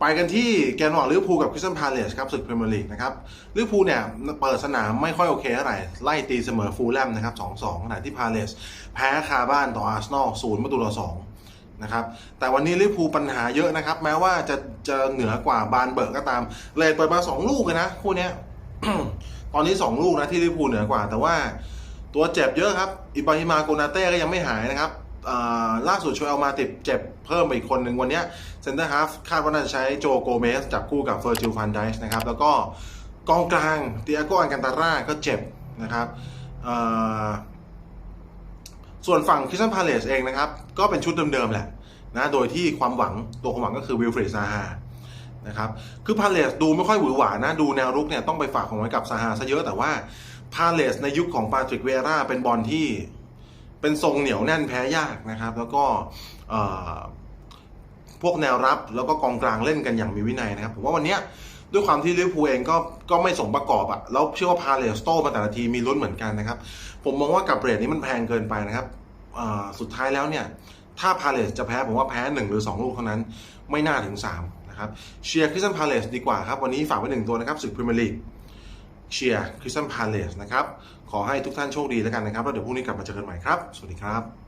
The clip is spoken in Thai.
ไปกันที่แกนหวังลิเวอร์พูลกับคริสตันพาเลสครับศึกพรีเมียร์ลีกนะครับลิเวอร์พูลเนี่ยเปิดสนามไม่ค่อยโอเคเท่าไหร่ ไล่ตีเสมอฟูลแลมนะครับ2-2ขณะที่พาเลสแพ้คาบ้านต่ออาร์เซนอลศูนย์ประตูต่อสองนะครับแต่วันนี้ลิเวอร์พูลปัญหาเยอะนะครับ แม้ว่าจะจะเหนือกว่าบานเบิร์กก็ตาม เลยเปิดมาสองลูกเลยนะคู่นี้ตอนนี้2ลูกนะที่ลิเวอร์พูลเหนือกว่า แต่ว่าตัวเจ็บเยอะครับอิบราฮิมาโกนาเต้ก็ยังไม่หายนะครับ ล่าสุดช่วยเอามาติดเจ็บเพิ่มไปอีกคนหนึ่งวันนี้เซนเตอร์ฮาฟคาดว่าน่าจะใช้โจโกเมสจับคู่กับเฟอร์จิลฟันไดส์นะครับ แล้วก็กองกลางเตียโกอันกันตาร่าก็เจ็บนะครับส่วนฝั่งคริสตันพาเลสเองนะครับ ก็เป็นชุดเดิมๆแหละนะโดยที่ความหวังตัวความหวังก็คือวิลฟรีดซาฮานะครับคือพาเลสดูไม่ค่อยหวือหวานะ ดูแนวรุกเนี่ยต้องไปฝากของไว้กับซาฮาซะเยอะแต่ว่าพาเลสในยุคของปาตริกเวราเป็นบอลที่ เป็นทรงเหนียวแน่นแพ้ยากนะครับ แล้วก็พวกแนวรับแล้วก็กองกลางเล่นกันอย่างมีวินัยนะครับ ผมว่าวันนี้ด้วยความที่ลิเวอร์พูลเองก็ก็ไม่สมประกอบอะแล้วเชื่อว่าพาเลสโตมาแต่ละทีมีลุ้นเหมือนกันนะครับ ผมมองว่ากับเรทนี้มันแพงเกินไปนะครับสุดท้ายแล้วเนี่ย ถ้าพาเลสจะแพ้ผมว่าแพ้หนึ่งหรือ 2 ลูกเท่านั้น ไม่น่าถึง 3 นะครับเชียร์คริสตันพาเลสดีกว่าครับ วันนี้ฝากไว้หนึ่งตัวนะครับศึกพรีเมียร์ลีก เชียร์คริสตันพาเลสนะครับ ขอให้ทุกท่านโชคดีแล้วกันนะครับ แล้วเดี๋ยวพรุ่งนี้กลับมาเจอกันใหม่ครับ สวัสดีครับ